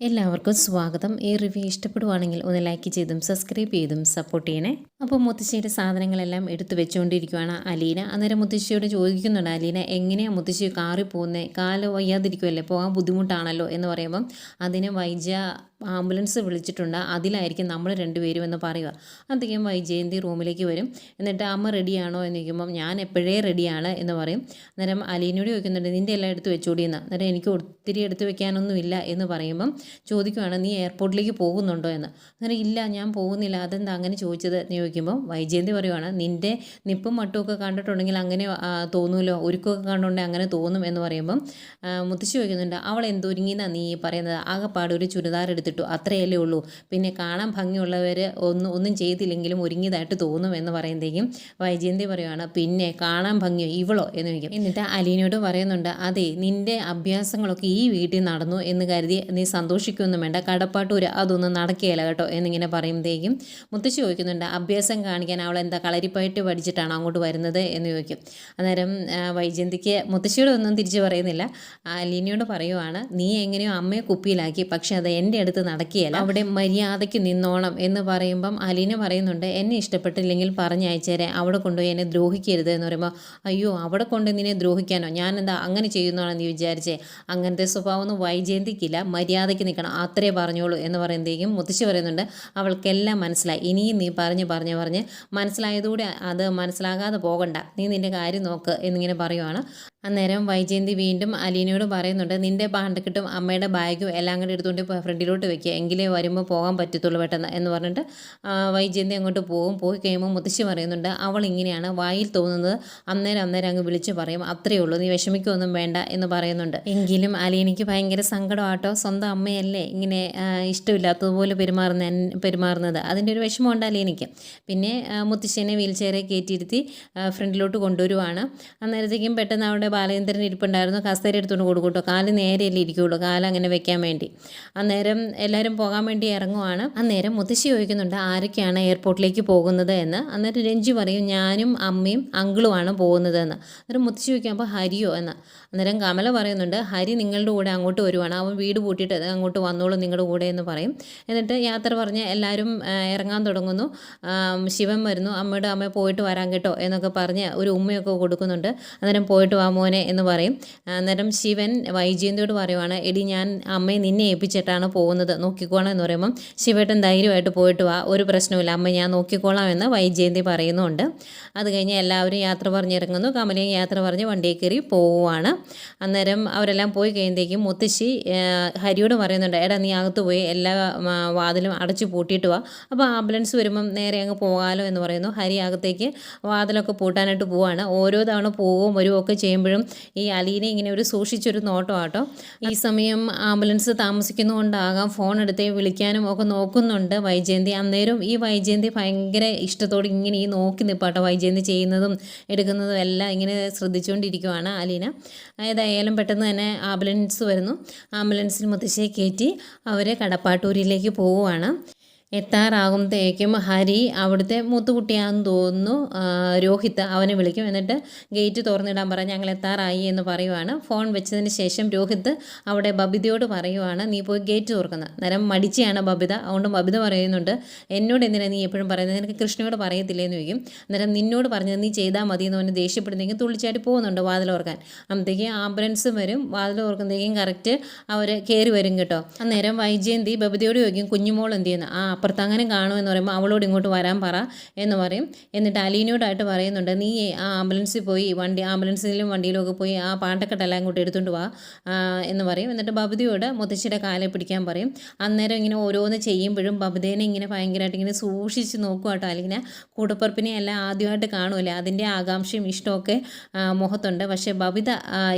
എല്ലാവർക്കും സ്വാഗതം. ഈ റിവ്യൂ ഇഷ്ടപ്പെടുവാണെങ്കിൽ ഒന്ന് ലൈക്ക് ചെയ്തും സബ്സ്ക്രൈബ് ചെയ്തും സപ്പോർട്ട് ചെയ്യണേ. അപ്പോൾ മുത്തശ്ശിയുടെ സാധനങ്ങളെല്ലാം എടുത്തു വെച്ചുകൊണ്ടിരിക്കുകയാണ് അലീന. അന്നേരം മുത്തശ്ശിയോട് ചോദിക്കുന്നുണ്ട് അലീന എങ്ങനെയാണ് മുത്തശ്ശി കാറി പോകുന്നത് കാൽ വയ്യാതിരിക്കുമല്ലേ പോകാൻ ബുദ്ധിമുട്ടാണല്ലോ? എന്ന് പറയുമ്പം അതിന് വൈദ്യ ആംബുലൻസ് വിളിച്ചിട്ടുണ്ട്. അതിലായിരിക്കും നമ്മൾ രണ്ടുപേരും എന്ന് പറയുക. അധികം വൈജയന്തി റൂമിലേക്ക് വരും. എന്നിട്ട് അമ്മ റെഡിയാണോ എന്ന് ചോദിക്കുമ്പം ഞാൻ എപ്പോഴേ റെഡിയാണ് എന്ന് പറയും. അന്നേരം അലീനോട് ചോദിക്കുന്നുണ്ട് നിന്റെ എല്ലാം എടുത്ത് വെച്ചോടിയെന്ന് അന്നേരം എനിക്ക് ഒത്തിരി എടുത്ത് വെക്കാനൊന്നുമില്ല എന്ന് പറയുമ്പം ചോദിക്കുവാണ് നീ എയർപോർട്ടിലേക്ക് പോകുന്നുണ്ടോ എന്ന്? അന്നേരം ഇല്ല ഞാൻ പോകുന്നില്ല. അതെന്താ അങ്ങനെ ചോദിച്ചത്? എന്ന് ചോദിക്കുമ്പോൾ വൈജയന്തി പറയുവാണ് നിന്റെ നിപ്പും മട്ടുമൊക്കെ കണ്ടിട്ടുണ്ടെങ്കിൽ അങ്ങനെ തോന്നുമല്ലോ ഒരുക്കമൊക്കെ കണ്ടുണ്ടെങ്കിൽ അങ്ങനെ തോന്നും എന്ന് പറയുമ്പം മുത്തശ്ശി ചോദിക്കുന്നുണ്ട് അവൾ എന്തൊരുങ്ങിന്നാ നീ പറയുന്നത്? ആകെപ്പാട് ഒരു ചുരിദാർ എടുത്തിട്ടു അത്രയല്ലേ ഉള്ളൂ. പിന്നെ കാണാൻ ഭംഗിയുള്ളവർ ഒന്നും ഒന്നും ചെയ്തില്ലെങ്കിലും ഒരുങ്ങിയതായിട്ട് തോന്നും എന്ന് പറയുമ്പോഴേക്കും വൈജയന്തി പറയുവാണ് പിന്നെ കാണാൻ ഭംഗിയോ? ഇവളോ? എന്ന് ചോദിക്കും. എന്നിട്ട് അലീനോട് പറയുന്നുണ്ട് അതെ നിന്റെ അഭ്യാസങ്ങളൊക്കെ ഈ വീട്ടിൽ നടന്നു എന്ന് കരുതി നീ സന്തോഷിക്കൊന്നും വേണ്ട. കടപ്പാട്ടൂര് അതൊന്നും നടക്കുകയില്ല കേട്ടോ. എന്നിങ്ങനെ പറയുമ്പോഴേക്കും മുത്തശ്ശി ചോദിക്കുന്നുണ്ട് അഭ്യാസം കാണിക്കാൻ അവൾ എന്താ കളരിപ്പായിട്ട് പഠിച്ചിട്ടാണ് അങ്ങോട്ട് വരുന്നത്? എന്ന് ചോദിക്കും. അന്നേരം വൈജയന്തിക്ക് മുത്തശ്ശിയോട് ഒന്നും തിരിച്ചു പറയുന്നില്ല. അലീനയോട് പറയുവാണ് നീ എങ്ങനെയോ അമ്മയെ കുപ്പിയിലാക്കി പക്ഷെ അത് എന്റെ അടുത്ത് നടക്കുകയില്ല അവിടെ മര്യാദയ്ക്ക് നിന്നോണം എന്ന് പറയുമ്പം അലീന പറയുന്നുണ്ട് എന്നെ ഇഷ്ടപ്പെട്ടില്ലെങ്കിൽ പറഞ്ഞയച്ചേരെ അവിടെ കൊണ്ടുപോയി എന്നെ ദ്രോഹിക്കരുത് എന്ന് പറയുമ്പോൾ അയ്യോ അവിടെ കൊണ്ട് നിന്നെ ദ്രോഹിക്കാനോ? ഞാൻ എന്താ അങ്ങനെ ചെയ്യുന്നതാണെന്ന് വിചാരിച്ചേ. അങ്ങനത്തെ സ്വഭാവമൊന്നും വൈജയന്തിക്കില്ല. മര്യാദയ്ക്ക് നിൽക്കണം. അത്രേ പറഞ്ഞോളൂ. എന്ന് പറയുമ്പോഴേക്കും മുത്തശ്ശി പറയുന്നുണ്ട് അവൾക്കെല്ലാം മനസ്സിലായി. ഇനിയും നീ പറഞ്ഞ് പറഞ്ഞ് പറഞ്ഞ് മനസ്സിലായതുകൂടെ അത് മനസ്സിലാകാതെ പോകണ്ട. നീ നിന്റെ കാര്യം നോക്ക് എന്നിങ്ങനെ പറയുവാണ്. അന്നേരം വൈജയന്തി വീണ്ടും അലീനയോട് പറയുന്നുണ്ട് നിന്റെ പാണ്ടക്കെട്ടും അമ്മയുടെ ബാഗും എല്ലാം കൂടി എടുത്തുകൊണ്ട് ഫ്രണ്ടിലോട്ട് വെക്കുക എങ്കിലേ വരുമ്പോൾ പോകാൻ പറ്റത്തുള്ളൂ പെട്ടെന്ന് എന്ന് പറഞ്ഞിട്ട് വൈജയന്തി അങ്ങോട്ട് പോകും. പോയി കഴിയുമ്പോൾ മുത്തശ്ശി പറയുന്നുണ്ട് അവൾ ഇങ്ങനെയാണ് വായിൽ തോന്നുന്നത്. അന്നേരം അന്നേരം അങ്ങ് വിളിച്ച് പറയും അത്രയേ ഉള്ളൂ നീ വിഷമിക്കൊന്നും വേണ്ട എന്ന് പറയുന്നുണ്ട്. എങ്കിലും അലീനയ്ക്ക് ഭയങ്കര സങ്കടമാട്ടോ. സ്വന്തം അമ്മയല്ലേ ഇങ്ങനെ ഇഷ്ടമില്ലാത്തതുപോലെ പെരുമാറുന്ന പെരുമാറുന്നത്. അതിന്റെ ഒരു വിഷമമുണ്ട് അലീനയ്ക്ക്. പിന്നെ മുത്തശ്ശിനെ വീൽ ചെയറിൽ കയറ്റിയിരുത്തി ഫ്രണ്ടിലോട്ട് കൊണ്ടുവരുവാണ്. അന്നേരത്തേക്കും പെട്ടെന്ന് അവിടെ ബാലചന്ദ്രൻ ഇരിപ്പുണ്ടായിരുന്നു. കസേര എടുത്തുകൊണ്ട് കൊടുക്കൂട്ടോ. കേട്ടോ കാൽ നേരെയല്ലേ ഇരിക്കുകയുള്ളൂ കാൽ അങ്ങനെ വെക്കാൻ വേണ്ടി. അന്നേരം എല്ലാവരും പോകാൻ വേണ്ടി ഇറങ്ങുവാണ്. അന്നേരം മുത്തശ്ശി ചോദിക്കുന്നുണ്ട് ആരൊക്കെയാണ് എയർപോർട്ടിലേക്ക് പോകുന്നത്? എന്ന്. അന്നേരം രഞ്ജു പറയും ഞാനും അമ്മയും അങ്കിളുമാണ് പോകുന്നത് എന്ന് അന്നേരം മുത്തശ്ശി ചോദിക്കുമ്പോൾ ഹരിയോ? എന്ന്. അന്നേരം കമല പറയുന്നുണ്ട് ഹരി നിങ്ങളുടെ കൂടെ അങ്ങോട്ട് വരുവാണ്. അവൻ വീട് പൂട്ടിയിട്ട് അങ്ങോട്ട് വന്നോളൂ നിങ്ങളുടെ കൂടെ എന്ന് പറയും. എന്നിട്ട് യാത്ര പറഞ്ഞ് എല്ലാവരും ഇറങ്ങാൻ തുടങ്ങുന്നു. ശിവൻ വരുന്നു അമ്മയുടെ അമ്മ പോയിട്ട് വരാൻ കേട്ടോ എന്നൊക്കെ പറഞ്ഞ് ഒരു ഉമ്മയൊക്കെ കൊടുക്കുന്നുണ്ട്. അന്നേരം പോയിട്ട് വാ മോനെ എന്ന് പറയും. അന്നേരം ശിവൻ വൈജയന്തിയോട് പറയുവാണ് എടി ഞാൻ അമ്മയെ നിന്നെ ഏൽപ്പിച്ചിട്ടാണ് പോകുന്നത്. നോക്കിക്കോളാം എന്ന് പറയുമ്പം ശിവേട്ടൻ ധൈര്യമായിട്ട് പോയിട്ട് വാ ഒരു പ്രശ്നമില്ല അമ്മ ഞാൻ നോക്കിക്കോളാം എന്ന് വൈജയന്തി പറയുന്നുണ്ട്. അത് കഴിഞ്ഞ് എല്ലാവരും യാത്ര പറഞ്ഞിറങ്ങുന്നു. കമലയും യാത്ര പറഞ്ഞ് വണ്ടിയിൽ കയറി പോവുകയാണ് അന്നേരം അവരെല്ലാം പോയി കഴിയുമ്പോഴേക്കും മുത്തശ്ശി ഹരിയോട് പറയുന്നുണ്ട് എടാ നീ അകത്ത് പോയി എല്ലാ വാതിലും അടച്ചു പൂട്ടിയിട്ട് വാ. അപ്പോൾ ആംബുലൻസ് വരുമ്പം നേരെ അങ്ങ് പോകാമല്ലോ എന്ന് പറയുന്നു. ഹരി അകത്തേക്ക് വാതിലൊക്കെ പൂട്ടാനായിട്ട് പോവാണ്. ഓരോ തവണ പോവും വരുമൊക്കെ ഒക്കെ ചെയ്യുമ്പോഴും ഈ അലീനെ ഇങ്ങനെ ഒരു സൂക്ഷിച്ചൊരു നോട്ടം ആട്ടോ ഈ സമയം ആംബുലൻസ് താമസിക്കുന്നതുകൊണ്ടാകാം ഫോൺ എടുത്ത് വിളിക്കാനും ഒക്കെ നോക്കുന്നുണ്ട് വൈജയന്തി. അന്നേരം ഈ വൈജയന്തി ഭയങ്കര ഇഷ്ടത്തോടെ ഇങ്ങനെ ഈ നോക്കി നിൽപ്പാട്ടോ വൈജയന്തി ചെയ്യുന്നതും എടുക്കുന്നതും എല്ലാം ഇങ്ങനെ ശ്രദ്ധിച്ചുകൊണ്ടിരിക്കുവാണ് അലീന. ഏതായാലും പെട്ടെന്ന് തന്നെ ആംബുലൻസ് വരുന്നു. ആംബുലൻസിൽ മുത്തശ്ശിയെ കയറ്റി അവരെ കടപ്പാട്ടൂരിലേക്ക് പോവുകയാണ് എത്താറാകുമ്പോഴത്തേക്കും ഹരി അവിടുത്തെ മൂത്തുകുട്ടിയാണെന്ന് തോന്നുന്നു. രോഹിത് അവനെ വിളിക്കും. എന്നിട്ട് ഗേറ്റ് തുറന്നിടാൻ പറ ഞങ്ങൾ എത്താറായി എന്ന് പറയുവാണ്. ഫോൺ വെച്ചതിന് ശേഷം രോഹിത് അവിടെ ബബിതയോട് പറയുവാണ് നീ പോയി ഗേറ്റ് തുറക്കുന്ന. നേരം മടിച്ചയാണ് ബബിത. അതുകൊണ്ട് ബബിത പറയുന്നുണ്ട് എന്നോട് എന്തിനാണ് നീ എപ്പോഴും പറയുന്നത്? നിനക്ക് കൃഷ്ണയോട് പറയത്തില്ലേ എന്ന് ചോദിക്കും. അന്നേരം നിന്നോട് പറഞ്ഞത് നീ ചെയ്താൽ മതി എന്ന് പറഞ്ഞ് ദേഷ്യപ്പെടുന്നെങ്കിൽ തുള്ളിച്ചാടി പോകുന്നുണ്ട് വാതിൽ ഓർക്കാൻ. അന്നത്തേക്ക് ആംബുലൻസ് വരും. വാതിൽ ഓർക്കുമ്പോഴത്തേക്കും കറക്റ്റ് അവർ കയറി വരും കേട്ടോ. അന്നേരം വൈജയന്തി ബബിതയോട് ചോദിക്കും കുഞ്ഞുമോൾ എന്ത് ചെയ്യുന്നു? ആ അപ്പുറത്ത് അങ്ങനെ കാണുമെന്ന് പറയുമ്പോൾ അവളോട് ഇങ്ങോട്ട് വരാൻ പറ എന്ന് പറയും. എന്നിട്ട് അലീനോടായിട്ട് പറയുന്നുണ്ട് നീ ആ ആംബുലൻസിൽ പോയി വണ്ടി ആംബുലൻസിലും വണ്ടിയിലും ഒക്കെ പോയി ആ പാട്ടക്കെട്ടെല്ലാം ഇങ്ങോട്ട് എടുത്തുകൊണ്ട് വാ എന്ന് പറയും. എന്നിട്ട് ബബിതയോട് മുത്തശ്ശിയുടെ കാലെ പിടിക്കാൻ പറയും. അന്നേരം ഇങ്ങനെ ഓരോന്ന് ചെയ്യുമ്പോഴും ബബിതേനെ ഇങ്ങനെ ഭയങ്കരമായിട്ട് ഇങ്ങനെ സൂക്ഷിച്ച് നോക്കും കേട്ടോ അല്ലെങ്കിൽ കൂടപ്പുറപ്പിനെ എല്ലാം ആദ്യമായിട്ട് കാണുമല്ലേ അതിന്റെ ആകാംക്ഷയും ഇഷ്ടമൊക്കെ മുഖത്തുണ്ട്. പക്ഷേ ബബിത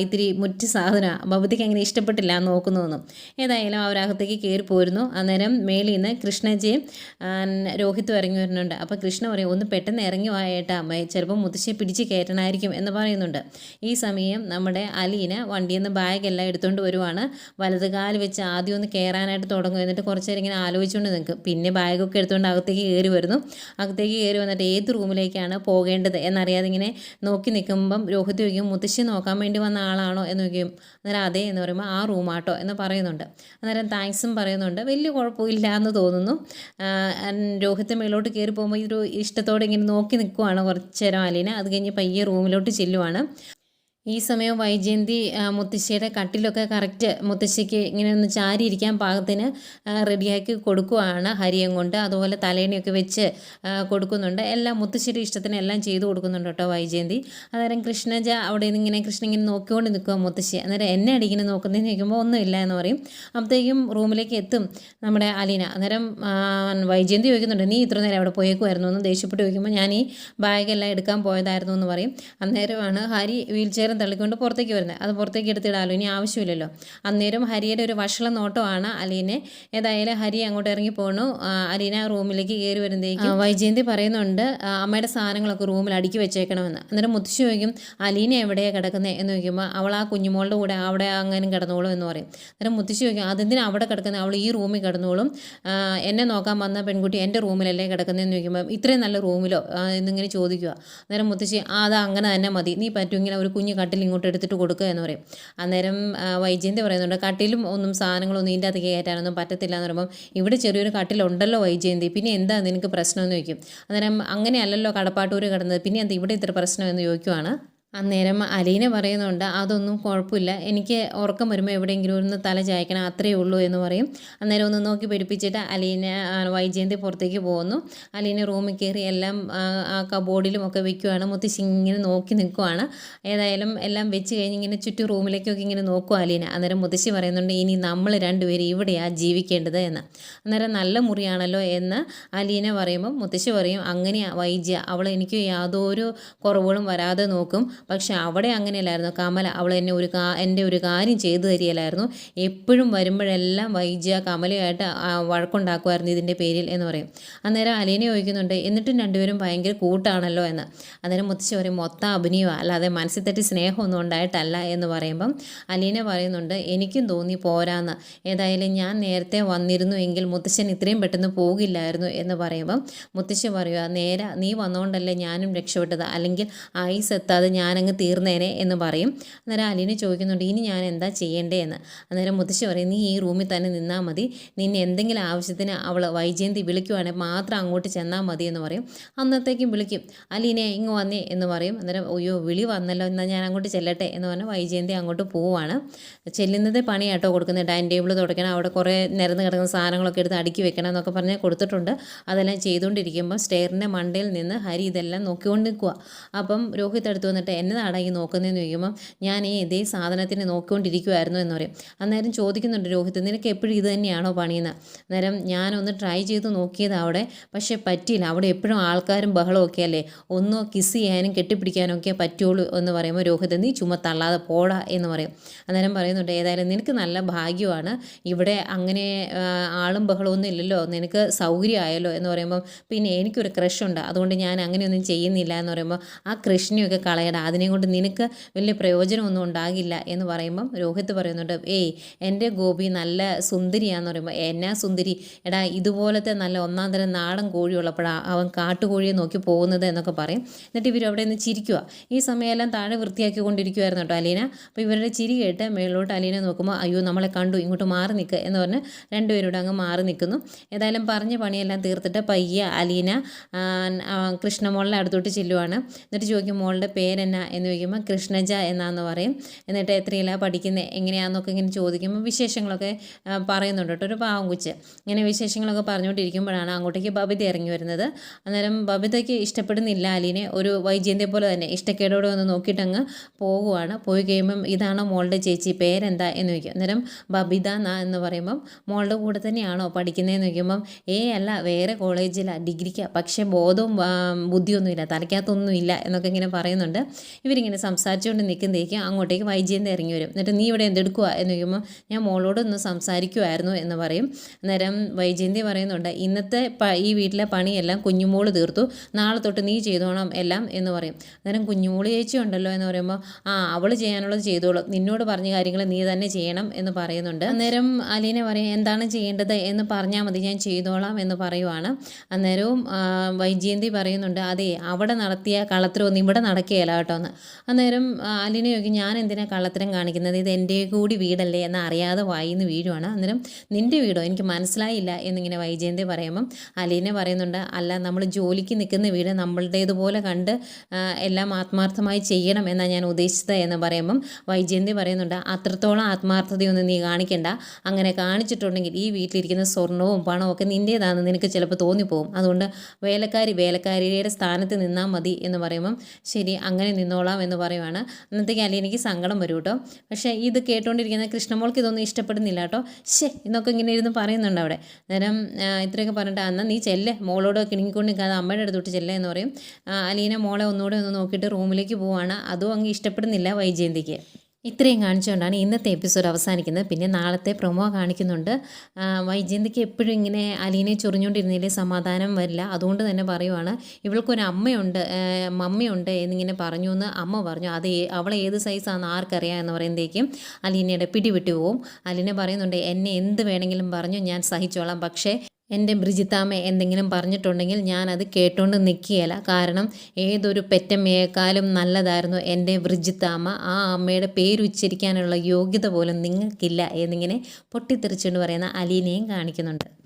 ഇത്തിരി മുറ്റ് സാധന ബബിതയ്ക്ക് അങ്ങനെ ഇഷ്ടപ്പെട്ടില്ല നോക്കുന്നതൊന്നും ഏതായാലും അവരകത്തേക്ക് കയറി പോരുന്നു. അന്നേരം മേളിൽ നിന്ന് കൃഷ്ണജയെ മുത്തശ്ശിയും രോഹിത് ഇറങ്ങി വരുന്നുണ്ട്. അപ്പോൾ കൃഷ്ണ പറയും ഒന്ന് പെട്ടെന്ന് ഇറങ്ങി വായേട്ടാ ചിലപ്പോൾ മുത്തശ്ശിയെ പിടിച്ച് കയറ്റണമായിരിക്കും എന്ന് പറയുന്നുണ്ട്. ഈ സമയം നമ്മുടെ അലീന വണ്ടിയിൽ നിന്ന് ബാഗെല്ലാം എടുത്തുകൊണ്ട് വരുവാണ്. വലത് കാൽ വെച്ച് ആദ്യം ഒന്ന് കയറാനായിട്ട് തുടങ്ങും. എന്നിട്ട് കുറച്ച് നേരം ഇങ്ങനെ ആലോചിച്ചുകൊണ്ട് നിൽക്കും. പിന്നെ ബാഗൊക്കെ എടുത്തുകൊണ്ട് അകത്തേക്ക് കയറി വരുന്നു. അകത്തേക്ക് കയറി വന്നിട്ട് ഏത് റൂമിലേക്കാണ് പോകേണ്ടത് എന്നറിയാതെ ഇങ്ങനെ നോക്കി നിൽക്കുമ്പം രോഹിത് ചോദിക്കും മുത്തശ്ശി നോക്കാൻ വേണ്ടി വന്ന ആളാണോ? എന്ന് ചോദിക്കും. അന്നേരം അതേ എന്ന് പറയുമ്പോൾ ആ റൂമാട്ടോ എന്ന് പറയുന്നുണ്ട്. അന്നേരം താങ്ക്സും പറയുന്നുണ്ട്. വലിയ കുഴപ്പമില്ല എന്ന് തോന്നുന്നു. രോഹിത്ത് മേലോട്ട് കയറി പോകുമ്പോൾ ഇതൊരു ഇഷ്ടത്തോടെ ഇങ്ങനെ നോക്കി നിൽക്കുവാണ് കുറച്ച് നേരം അലീന. അത് കഴിഞ്ഞ് പയ്യെ റൂമിലോട്ട് ചെല്ലുവാണ്. ഈ സമയം വൈജയന്തി മുത്തശ്ശിയുടെ കട്ടിലൊക്കെ കറക്റ്റ് മുത്തശ്ശിക്ക് ഇങ്ങനെ ഒന്ന് ചാരി ഇരിക്കാൻ പാകത്തിന് റെഡിയാക്കി കൊടുക്കുകയാണ് ഹരിയം കൊണ്ട് അതുപോലെ തലേണിയൊക്കെ വെച്ച് കൊടുക്കുന്നുണ്ട്. എല്ലാം മുത്തശ്ശിയുടെ ഇഷ്ടത്തിന് എല്ലാം ചെയ്തു കൊടുക്കുന്നുണ്ട് കേട്ടോ വൈജയന്തി. അന്നേരം കൃഷ്ണജ അവിടെ നിന്ന് ഇങ്ങനെ കൃഷ്ണൻ ഇങ്ങനെ നോക്കിക്കൊണ്ട് നിൽക്കുക മുത്തശ്ശി. അന്നേരം എന്നെ അടിക്കുന്ന നോക്കുന്നതിന് ചോദിക്കുമ്പോൾ ഒന്നുമില്ല എന്ന് പറയും. അപ്പോഴത്തേക്കും റൂമിലേക്ക് എത്തും നമ്മുടെ അലീന. അന്നേരം വൈജയന്തി ചോദിക്കുന്നുണ്ട് നീ ഇത്ര നേരം അവിടെ പോയേക്കുമായിരുന്നു എന്ന് ദേഷ്യപ്പെട്ട് ചോദിക്കുമ്പോൾ ഞാൻ ഈ ബാഗെല്ലാം എടുക്കാൻ പോയതായിരുന്നു എന്ന് പറയും. അന്നേരമാണ് ഹരി വീൽ ചെയറും തള്ളിക്കൊണ്ട് പുറത്തേക്ക് വരുന്നത്. അത് പുറത്തേക്ക് എടുത്തിടാലോ? ഇനി ആവശ്യമില്ലല്ലോ. അന്നേരം ഹരിയുടെ ഒരു വഷള നോട്ടമാണ് അലീനെ. ഏതായാലും ഹരി അങ്ങോട്ട് ഇറങ്ങി പോണു. അലീന റൂമിലേക്ക് കയറി വരുന്നതേക്ക് വൈജയന്തി പറയുന്നുണ്ട് അമ്മയുടെ സാധനങ്ങളൊക്കെ റൂമിൽ അടുക്കി വെച്ചേക്കണമെന്ന്. അന്നേരം മുത്തശ്ശി ചോദിക്കും അലീന എവിടെയാണ് കിടക്കുന്നത് എന്ന് ചോദിക്കുമ്പോൾ അവൾ ആ കുഞ്ഞുമോളുടെ കൂടെ അവിടെ അങ്ങനെ കിടന്നോളൂ എന്ന് പറയും. അന്നേരം മുത്തശ്ശി ചോദിക്കും അതെന്തിനാ അവിടെ കിടക്കുന്നത് അവൾ ഈ റൂമിൽ കിടന്നോളും. എന്നെ നോക്കാൻ വന്ന പെൺകുട്ടി എന്റെ റൂമിലല്ലേ കിടക്കുന്നതെന്ന് ചോദിക്കുമ്പോൾ ഇത്രയും നല്ല റൂമിലോ? എന്നിങ്ങനെ ചോദിക്കുക അന്നേരം മുത്തശ്ശി അത് അങ്ങനെ തന്നെ മതി. നീ പറ്റുമെങ്കിൽ ഒരു കുഞ്ഞ് കട്ടിൽ ഇങ്ങോട്ട് എടുത്തിട്ട് കൊടുക്കുക എന്ന് പറയും. അന്നേരം വൈജയന്തി പറയുന്നുണ്ട് കട്ടിലും ഒന്നും സാധനങ്ങളൊന്നും ഇതിന്റെ അകത്ത് കയറ്റാനൊന്നും പറ്റത്തില്ല എന്ന് പറയുമ്പം ഇവിടെ ചെറിയൊരു കട്ടിലുണ്ടല്ലോ വൈജയന്തി പിന്നെ എന്താ നിനക്ക് പ്രശ്നമെന്ന് ചോദിക്കും? അന്നേരം അങ്ങനെയല്ലല്ലോ കടപ്പാട്ടൂർ കിടന്നത് പിന്നെ എന്താ ഇവിടെ ഇത്ര പ്രശ്നം? എന്ന് ചോദിക്കുവാണ്. അന്നേരം അലീന പറയുന്നുണ്ട് അതൊന്നും കുഴപ്പമില്ല. എനിക്ക് ഉറക്കം വരുമ്പോൾ എവിടെയെങ്കിലും ഒന്ന് തല ചായ്ക്കണം അത്രയേ ഉള്ളൂ എന്ന് പറയും. അന്നേരം ഒന്ന് നോക്കി പിടിപ്പിച്ചിട്ട് അലീന വൈജയന്തി പുറത്തേക്ക് പോകുന്നു. അലീന റൂമിൽ കയറി എല്ലാം ആ, കബോർഡിലും ഒക്കെ വെക്കുവാണ്. മുത്തശ്ശി ഇങ്ങനെ നോക്കി നിൽക്കുവാണ്. ഏതായാലും എല്ലാം വെച്ച് കഴിഞ്ഞ് ഇങ്ങനെ ചുറ്റും റൂമിലേക്കൊക്കെ ഇങ്ങനെ നോക്കും അലീന. അന്നേരം മുത്തശ്ശി പറയുന്നുണ്ട് ഇനി നമ്മൾ രണ്ടുപേരും ഇവിടെയാണ് ജീവിക്കേണ്ടത് എന്ന്. അന്നേരം നല്ല മുറിയാണല്ലോ എന്ന് അലീന പറയുമ്പോൾ മുത്തശ്ശി പറയും അങ്ങനെയാണ് വൈജ്യ അവൾ എനിക്ക് യാതൊരു കുറവുകളും വരാതെ നോക്കും. പക്ഷെ അവിടെ അങ്ങനെയല്ലായിരുന്നു. കമല അവൾ എന്നെ ഒരു കാ എന്റെ ഒരു കാര്യം ചെയ്തു തരികയില്ലായിരുന്നു. എപ്പോഴും വരുമ്പോഴെല്ലാം വൈജ്യ കമലയായിട്ട് വഴക്കുണ്ടാക്കുമായിരുന്നു ഇതിന്റെ പേരിൽ എന്ന് പറയും. അന്നേരം അലീനെ ചോദിക്കുന്നുണ്ട് എന്നിട്ടും രണ്ടുപേരും ഭയങ്കര കൂട്ടാണല്ലോ എന്ന്? അന്നേരം മുത്തശ്ശി പറയും മൊത്തം അഭിനയമാണ് അല്ലാതെ മനസ്സിൽ തട്ടി സ്നേഹമൊന്നും ഉണ്ടായിട്ടല്ല എന്ന് പറയുമ്പം അലീന പറയുന്നുണ്ട് എനിക്കും തോന്നി പോരാന്ന്. ഏതായാലും ഞാൻ നേരത്തെ വന്നിരുന്നു എങ്കിൽ മുത്തശ്ശൻ ഇത്രയും പെട്ടെന്ന് പോകില്ലായിരുന്നു എന്ന് പറയുമ്പം മുത്തശ്ശി പറയുക നേരെ നീ വന്നുകൊണ്ടല്ലേ ഞാനും രക്ഷപ്പെട്ടത്? അല്ലെങ്കിൽ ഐസ് എത്താതെ ഞാനങ്ങ് തീർന്നേനെ എന്ന് പറയും. അന്നേരം അലീനെ ചോദിക്കുന്നുണ്ട് ഇനി ഞാൻ എന്താ ചെയ്യേണ്ടേ? എന്ന്. അന്നേരം മുത്തശ്ശി പറയും നീ ഈ റൂമിൽ തന്നെ നിന്നാൽ മതി. നിന്നെ എന്തെങ്കിലും ആവശ്യത്തിന് അവൾ വൈജയന്തി വിളിക്കുവാണെങ്കിൽ മാത്രം അങ്ങോട്ട് ചെന്നാൽ മതി എന്ന് പറയും. അന്നത്തേക്കും വിളിക്കും അലീനെ ഇങ്ങ് വന്നേ എന്ന് പറയും. അന്നേരം അയ്യോ വിളി വന്നല്ലോ. എന്നാൽ ഞാൻ അങ്ങോട്ട് ചെല്ലട്ടെ എന്ന് പറഞ്ഞാൽ വൈജയന്തി അങ്ങോട്ട് പോവാണ്. ചെല്ലുന്നത് പണിയാട്ടോ കൊടുക്കുന്നത്. ഡൈനിങ് ടേബിൾ തുടയ്ക്കണം അവിടെ കുറേ നിരന്ന് കിടക്കുന്ന സാധനങ്ങളൊക്കെ എടുത്ത് അടുക്കി വെക്കണം എന്നൊക്കെ പറഞ്ഞ് കൊടുത്തിട്ടുണ്ട്. അതെല്ലാം ചെയ്തുകൊണ്ടിരിക്കുമ്പോൾ സ്റ്റെയറിന്റെ മണ്ടയിൽ നിന്ന് ഹരി ഇതെല്ലാം നോക്കിക്കൊണ്ട് നിൽക്കുക അപ്പം രോഹിത് അടുത്ത് വന്നിട്ട് എന്നതാടാ ഈ നോക്കുന്നതെന്ന് ചോദിക്കുമ്പം ഞാൻ ഈ ഇതേ സാധനത്തിന് നോക്കിക്കൊണ്ടിരിക്കുമായിരുന്നു എന്ന് പറയും. അന്നേരം ചോദിക്കുന്നുണ്ട് രോഹിത് നിനക്ക് എപ്പോഴും ഇത് തന്നെയാണോ പണിയുന്നത് അന്നേരം ഞാനൊന്ന് ട്രൈ ചെയ്ത് നോക്കിയത് അവിടെ പക്ഷേ പറ്റിയില്ല. അവിടെ എപ്പോഴും ആൾക്കാരും ബഹളമൊക്കെ അല്ലേ? ഒന്നോ കിസ് ചെയ്യാനും കെട്ടിപ്പിടിക്കാനും ഒക്കെ പറ്റുള്ളൂ എന്ന് പറയുമ്പോൾ രോഹിത് നീ ചുമ തള്ളാതെ പോടാ എന്ന് പറയും. അന്നേരം പറയുന്നുണ്ട് ഏതായാലും നിനക്ക് നല്ല ഭാഗ്യമാണ്. ഇവിടെ അങ്ങനെ ആളും ബഹളമൊന്നും ഇല്ലല്ലോ. നിനക്ക് സൗകര്യമായല്ലോ എന്ന് പറയുമ്പോൾ പിന്നെ എനിക്കൊരു ക്രഷുണ്ട് അതുകൊണ്ട് ഞാൻ അങ്ങനെയൊന്നും ചെയ്യുന്നില്ല എന്ന് പറയുമ്പോൾ ആ ക്രഷിനെയൊക്കെ കളയടാ. അതിനെ കൊണ്ട് നിനക്ക് വലിയ പ്രയോജനമൊന്നും ഉണ്ടാകില്ല എന്ന് പറയുമ്പം രോഹിത് പറയുന്നുണ്ട് ഏയ് എന്റെ ഗോപി നല്ല സുന്ദരിയാന്ന് പറയുമ്പോൾ എന്നാ സുന്ദരി? എടാ ഇതുപോലത്തെ നല്ല ഒന്നാം തരം നാടൻ കോഴി ഉള്ളപ്പോഴാണ് അവൻ കാട്ടുകോഴിയെ നോക്കി പോകുന്നത് എന്നൊക്കെ പറയും. എന്നിട്ട് ഇവർ അവിടെ നിന്ന് ചിരിക്കുക ഈ സമയമെല്ലാം താഴെ വൃത്തിയാക്കി വൃത്തിയാക്കിക്കൊണ്ടിരിക്കുമായിരുന്നു കേട്ടോ അലീന. അപ്പോൾ ഇവരുടെ ചിരി കേട്ട് മേളിലോട്ട് അലീന നോക്കുമ്പോൾ അയ്യോ നമ്മളെ കണ്ടു ഇങ്ങോട്ട് മാറി നിൽക്കുക എന്ന് പറഞ്ഞ് രണ്ടുപേരോട് അങ്ങ് മാറി നിൽക്കുന്നു ഏതായാലും പറഞ്ഞ പണിയെല്ലാം തീർത്തിട്ട് പയ്യ അലീന കൃഷ്ണമോളുടെ അടുത്തോട്ട് ചെല്ലുവാണ്. എന്നിട്ട് ചോദിക്കും മോളുടെ പേരെന്നാ എന്ന് ചോദിക്കുമ്പോൾ കൃഷ്ണജ എന്നാന്ന് പറയും. എന്നിട്ട് എത്രയിലാണ് പഠിക്കുന്നത് എങ്ങനെയാണെന്നൊക്കെ ഇങ്ങനെ ചോദിക്കുമ്പോൾ വിശേഷങ്ങളൊക്കെ പറയുന്നുണ്ട് കേട്ടോ. ഒരു പാവം കുച്ച്. ഇങ്ങനെ വിശേഷങ്ങളൊക്കെ പറഞ്ഞുകൊണ്ടിരിക്കുമ്പോഴാണ് അങ്ങോട്ടേക്ക് ബബിത ഇറങ്ങി വരുന്നത്. അന്നേരം ബബിതയ്ക്ക് ഇഷ്ടപ്പെടുന്നില്ല അലീനെ. ഒരു വൈജയന്തിയെ പോലെ തന്നെ ഇഷ്ടക്കേടോടെ ഒന്ന് നോക്കിയിട്ടങ്ങ് പോകുവാണ് പോയി കഴിയുമ്പം ഇതാണോ മോളുടെ ചേച്ചി? പേരെന്താ? എന്ന് ചോദിക്കും. അന്നേരം ബബിത എന്ന് പറയുമ്പം മോളുടെ കൂടെ തന്നെയാണോ പഠിക്കുന്നതെന്ന് ചോദിക്കുമ്പം ഏ അല്ല വേറെ കോളേജിലാണ് ഡിഗ്രിക്കാണ് പക്ഷേ ബോധവും ബുദ്ധിയൊന്നുമില്ല. തലയ്ക്കകത്തൊന്നും ഇല്ല എന്നൊക്കെ ഇങ്ങനെ പറയുന്നുണ്ട്. ഇവരിങ്ങനെ സംസാരിച്ചുകൊണ്ട് നിൽക്കുന്നതേക്ക് അങ്ങോട്ടേക്ക് വൈജയന്തി ഇറങ്ങി വരും. എന്നിട്ട് നീ ഇവിടെ എന്തെടുക്കുക എന്ന് ചോദിക്കുമ്പോൾ ഞാൻ മോളോട് ഒന്ന് സംസാരിക്കുമായിരുന്നു എന്ന് പറയും. അന്നേരം വൈജയന്തി പറയുന്നുണ്ട് ഇന്നത്തെ ഈ വീട്ടിലെ പണിയെല്ലാം കുഞ്ഞുമോൾ തീർത്തു. നാളെ തൊട്ട് നീ ചെയ്തോണം എല്ലാം എന്ന് പറയും. അന്നേരം കുഞ്ഞുമോൾ ചേച്ചി ഉണ്ടല്ലോ എന്ന് പറയുമ്പോൾ ആ അവൾ ചെയ്യാനുള്ളത് ചെയ്തോളും. നിന്നോട് പറഞ്ഞ കാര്യങ്ങൾ നീ തന്നെ ചെയ്യണം എന്ന് പറയുന്നുണ്ട്. അന്നേരം അലീന പറയും എന്താണ് ചെയ്യേണ്ടത്? എന്ന് പറഞ്ഞാൽ മതി ഞാൻ ചെയ്തോളാം എന്ന് പറയുവാണ്. അന്നേരവും വൈജയന്തി പറയുന്നുണ്ട് അതെ അവിടെ നടത്തിയ കളത്തിലൊന്നും ഇവിടെ നടക്കുകയില്ല എന്ന് അന്നേരം അലീന ഞാൻ എന്തിനാ കള്ളത്തരം കാണിക്കുന്നത്? ഇത് എന്റെ കൂടി വീടല്ലേ എന്ന് അറിയാതെ വായിന്ന് വീഴുവാണ്. അന്നേരം നിന്റെ വീടോ? എനിക്ക് മനസ്സിലായില്ല. എന്നിങ്ങനെ വൈജയന്തി പറയുമ്പം അലീനെ പറയുന്നുണ്ട് അല്ല നമ്മൾ ജോലിക്ക് നിൽക്കുന്ന വീട് നമ്മളുടേതുപോലെ കണ്ട് എല്ലാം ആത്മാർത്ഥമായി ചെയ്യണം എന്നാണ് ഞാൻ ഉദ്ദേശിച്ചത് എന്ന് പറയുമ്പം വൈജയന്തി പറയുന്നുണ്ട് അത്രത്തോളം ആത്മാർത്ഥതയൊന്നും നീ കാണിക്കണ്ട. അങ്ങനെ കാണിച്ചിട്ടുണ്ടെങ്കിൽ ഈ വീട്ടിലിരിക്കുന്ന സ്വർണവും പണവും ഒക്കെ നിന്റേതാണെന്ന് നിനക്ക് ചിലപ്പോൾ തോന്നിപ്പോകും അതുകൊണ്ട് വേലക്കാരി വേലക്കാരിയുടെ സ്ഥാനത്ത് നിന്നാൽ മതി എന്ന് പറയുമ്പം ശരി അങ്ങനെ നിന്നോളാം എന്ന് പറയുവാണ്. അന്നത്തേക്ക് അല്ലെ എനിക്ക് സങ്കടം വരും കേട്ടോ. പക്ഷേ ഇത് കേട്ടുകൊണ്ടിരിക്കുന്ന കൃഷ്ണമോൾക്ക് ഇതൊന്നും ഇഷ്ടപ്പെടുന്നില്ല കേട്ടോ. ശേ എന്നൊക്കെ ഇങ്ങനെ ഇരുന്ന് പറയുന്നുണ്ട് അവിടെ. അന്നേരം ഇത്രയൊക്കെ പറഞ്ഞിട്ട് അന്ന് നീ ചെല്ലേ. മോളോട് കിണുങ്ങിക്കൊണ്ട് നിൽക്കാതെ അമ്മയുടെ അടുത്തോട്ട് ചെല്ലേ എന്ന് പറയും. അലീന മോളെ ഒന്നുകൂടെ ഒന്ന് നോക്കിയിട്ട് റൂമിലേക്ക് പോവാണ്. അതും അങ്ങ് ഇഷ്ടപ്പെടുന്നില്ല വൈജയന്തിക്ക്. ഇത്രയും കാണിച്ചുകൊണ്ടാണ് ഇന്നത്തെ എപ്പിസോഡ് അവസാനിക്കുന്നത്. പിന്നെ നാളത്തെ പ്രൊമോ കാണിക്കുന്നുണ്ട്. വൈജയന്തിക്ക് എപ്പോഴും ഇങ്ങനെ അലീനെ ചൊറിഞ്ഞുകൊണ്ടിരുന്നതിൽ സമാധാനം വരില്ല. അതുകൊണ്ട് തന്നെ പറയുവാണ് ഇവൾക്കൊരു അമ്മയുണ്ട് മമ്മിയുണ്ട് എന്നിങ്ങനെ പറഞ്ഞു എന്ന് അമ്മ പറഞ്ഞു. അത് അവളെ ഏത് സൈസാണെന്ന് ആർക്കറിയാം എന്ന് പറയുമ്പോഴേക്കും അലീനയുടെ പിടിവിട്ടു പോവും. അലീന പറയുന്നുണ്ട് എന്നെ എന്ത് വേണമെങ്കിലും പറഞ്ഞു ഞാൻ സഹിച്ചോളാം. പക്ഷേ എന്റെ ബ്രിജിത്താമ്മ എന്തെങ്കിലും പറഞ്ഞിട്ടുണ്ടെങ്കിൽ ഞാനത് കേട്ടുകൊണ്ട് നിൽക്കുകയില്ല കാരണം ഏതൊരു പെറ്റമ്മയേക്കാളും നല്ലതായിരുന്നു എന്റെ ബ്രിജിത്താമ്മ. ആ അമ്മയുടെ പേരുച്ചരിക്കാനുള്ള യോഗ്യത പോലും നിങ്ങൾക്കില്ല എന്നിങ്ങനെ പൊട്ടിത്തെറിച്ചുകൊണ്ട് പറയുന്ന അലീനയും കാണിക്കുന്നുണ്ട്.